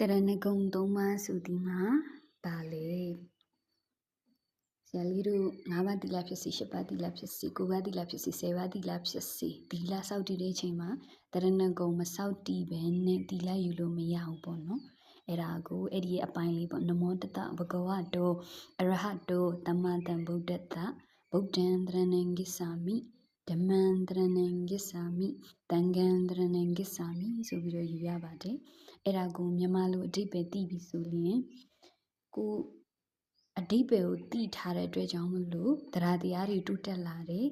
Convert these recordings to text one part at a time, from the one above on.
တရဏဂုံသုံးပါးဆိုသည်မှာပါလေဆရာလေးတို့၅ပါးသီလဖြစ်စီ၈ပါးသီလဖြစ်စီ၉ပါးသီလဖြစ်စီ၁၀ပါးသီလဖြစ်စီသီလစောင့်တည်တဲ့အချိန်မှာတရဏဂုံမစောင့်တည်ပဲနဲ့သီလယူလို့မရဘူးပေါ့နော်အဲ့ဒါကိုအဲ့ဒီအပိုင်းလေးပေါ့နမောတတဘဂဝတောအရဟတောသမ္မာတံဗုဒ္ဓတ္တဗုဒ္ဓံတရဏံဂစ္ဆာမိ ဓမ္မံတရဏံဂစ္ဆာမိတံဃံတရဏံဂစ္ဆာမိဆိုပြီးတော့ယူရပါတယ်အဲ့ဒါကိုမြန်မာလိုအဓိပ္ပာယ်သိပြီဆိုရင်ကိုအဓိပ္ပာယ်ကိုသိထားတဲ့အတွက်ကြောင့်မလို့တရားတရားတွေတိုးတက်လာတယ်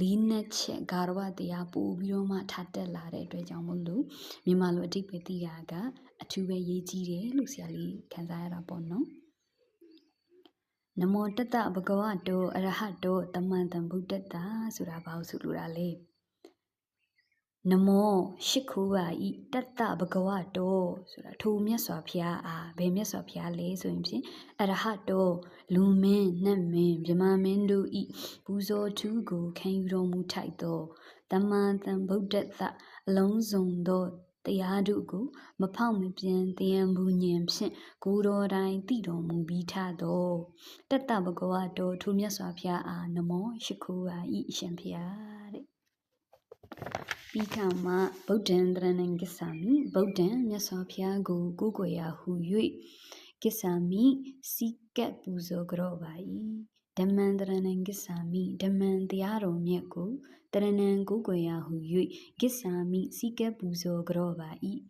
လေးနက်ချက်ဂါရဝတရားပို့ပြီးတော့မှထားတက်လာတဲ့အတွက်ကြောင့်မလို့မြန်မာလိုအဓိပ္ပာယ်သိတာကအထူးပဲရေးကြီးတယ်လို့ဆရာလေးခံစားရတာပေါ့နော် နမောတတဗဂဝတောအရဟတောတမန်တံဗုဒ္ဓတ္တဆိုတာဘာလို့ဆိုလိုတာလဲနမောရှိခိုးပါဤတတ္တဘဂဝတောဆိုတာထိုမြတ်စွာဘုရားအားဘယ်မြတ်စွာဘုရားလဲဆိုရင်ဖြင့်အရဟတောလူမင်းနတ်မင်းမြမမင်းတို့ဤပူဇော်ထူးကိုခံယူတော်မူထိုက်သောတမန်တံဗုဒ္ဓတ္တအလုံးစုံသော တရားတို့ကို မဖောက်မပြန်တရားမူညင်ဖြင့်ကိုယ်တော်တိုင်တည်တော်မူပြီးထသောတတ္တဘဂဝတောထိုမြတ်စွာဘုရားအားနမောရှိခိုးပါဤအရှင်ဘုရားတဲ့ပြီးခါမှဗုဒ္ဓံတရဏံကိစ္ဆာမိဗုဒ္ဓံမြတ်စွာဘုရားကိုကိုးကွယ်ရာဟု၍ကိစ္ဆာမိစီကပ်ပူဇော်ကြောပါ၏ ဓမ္မံတရဏံကိစ္ဆာမိဓမ္မံတရားတော်မြတ်ကိုတရဏံကိုးကွယ်ရာဟု၍ကိစ္ဆာမိစီကပ်ပူဇော်ကြောပါ၏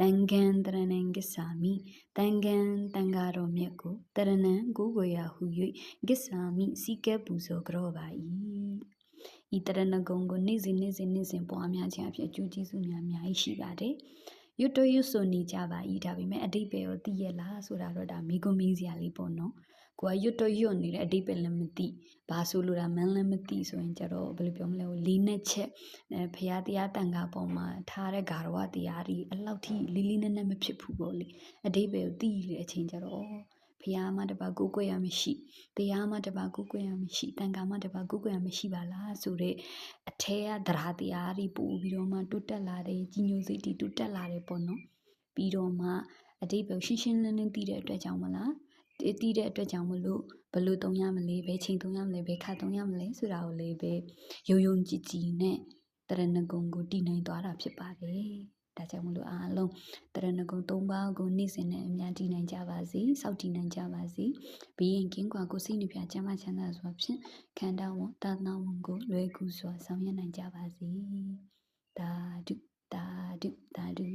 တန်ခံတရဏံကိစ္ဆာမိတန်ခံတန်ဃာတော်မြတ်ကိုတရဏံကိုးကွယ်ရာဟု၍ကိစ္ဆာမိစီကပ်ပူဇော်ကြောပါ၏ဤတရဏဂုံကိုနေ့စဉ်နေ့စဉ်နေ့စဉ်ပွားများခြင်းအဖြစ်အကျိုးကျေးဇူးများအများကြီးရှိပါတယ်။ရွတ်တွရွတ်ဆိုနေကြပါ၏ဒါပေမဲ့အတိတ်ပဲရောသိရလားဆိုတာတော့ဒါမိကွန်မီးစရာလေးပေါ့နော်။ ကိုကရွတ်တွရွတ်နေတဲ့အတိတ်ပဲလည်းမသိဘာဆိုလိုတာမှန်းလည်းမသိဆိုရင်ကြတော့ဘယ်လိုပြောမလဲလေးနဲ့ချက်အဲဖရာတရားတန်ခါပေါ်မှာထားတဲ့ဂါရဝတရားတွေအလောက်ထိလေးလေးနက်နက်မဖြစ်ဘူးပေါ့လေ။အတိတ်ပဲကိုသိလေအချိန်ကြတော့ဖះမတပါကိုကိုွယ်ရမရှိတရားမတပါကိုကိုွယ်ရမရှိတန်ခါမတပါကိုကိုွယ်ရမရှိပါလားဆိုတဲ့အထဲကတရားတရားတွေပို့ပြီးတော့မှတိုးတက်လာတယ်ကြီးညိုစိတ်တွေတိုးတက်လာတယ်ပေါ့နော်ပြီးတော့မှအတိတ်ပဲရှင်းရှင်းလင်းလင်းသိတဲ့အတွက်ကြောင့်မလား တည်တဲ့အတွက်ကြောင့်မလို့ဘလို့တုံရမလဲဘယ်ချိန်တုံရမလဲဘယ်ခါတုံရမလဲဆိုတာကိုလည်းပဲယုံယုံကြည်ကြည်နဲ့တရဏဂုံကိုတည်နိုင်သွားတာဖြစ်ပါတယ်ဒါကြောင့်မလို့အားလုံးတရဏဂုံ၃ပါးကိုနေ့စဉ်နဲ့အများတည်နိုင်ကြပါစေစောင့်တည်နိုင်ကြပါစေဘီရင်ကင်းကွာကိုစိတ်နှပြချမ်းသာချမ်းသာစွာဖြင့်ခန္ဓာဝန်တာနာဝန်ကိုလွယ်ကူစွာဆောင်ရွက်နိုင်ကြပါစေတာဒုတာဒုတာဒု